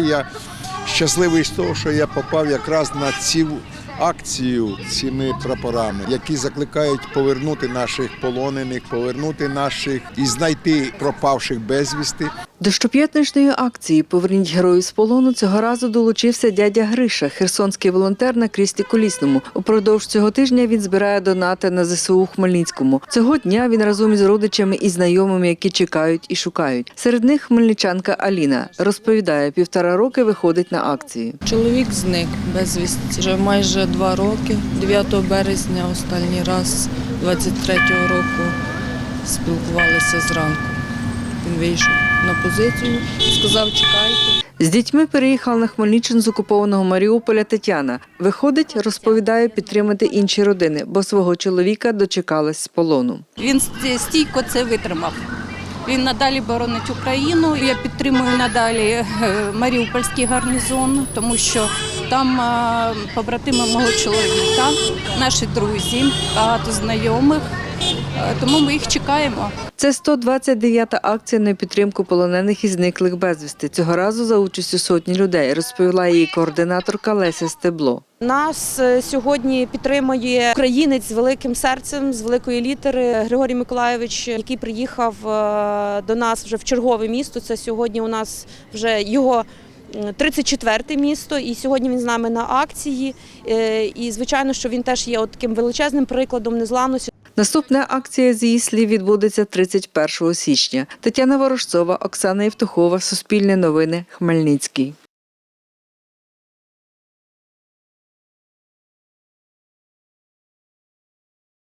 Я щасливий з того, що я попав якраз на цю акцію цими прапорами, які закликають повернути наших полонених, повернути наших і знайти пропавших безвісти. До щоп'ятничної акції Поверніть героїв з полону цього разу долучився дядя Гриша, херсонський волонтер на крісті колісному. Упродовж цього тижня він збирає донати на ЗСУ у Хмельницькому. Цього дня він разом із родичами і знайомими, які чекають і шукають. Серед них хмельничанка Аліна розповідає, півтора роки виходить на акції. Чоловік зник безвісті вже майже два роки. 9 березня останній раз 23-го року спілкувалися зранку. Він вийшов на позицію, сказав, чекайте. З дітьми переїхала на Хмельниччину з окупованого Маріуполя Тетяна. Виходить, розповідає підтримати інші родини, бо свого чоловіка дочекалась з полону. Він стійко це витримав. Він надалі боронить Україну. Я підтримую надалі е, Маріупольський гарнізон, тому що там е, побратими мого чоловіка, наші друзі, багато знайомих. Е, Тому ми їх чекаємо. Це 129-та акція на підтримку полонених і зниклих безвісти. Цього разу за участю сотні людей, розповіла її координаторка Леся Стебло. Нас е, сьогодні підтримує українець з великим серцем, з великої літери Григорій Миколайович, який приїхав е, до нас вже в чергове місто. Це сьогодні у нас вже його. 34-те місто, і сьогодні він з нами на акції. І звичайно, що він теж є от таким величезним прикладом незламності. Наступна акція з її слів відбудеться 31 січня. Тетяна Ворожцова, Оксана Євтухова, Суспільне новини, Хмельницький.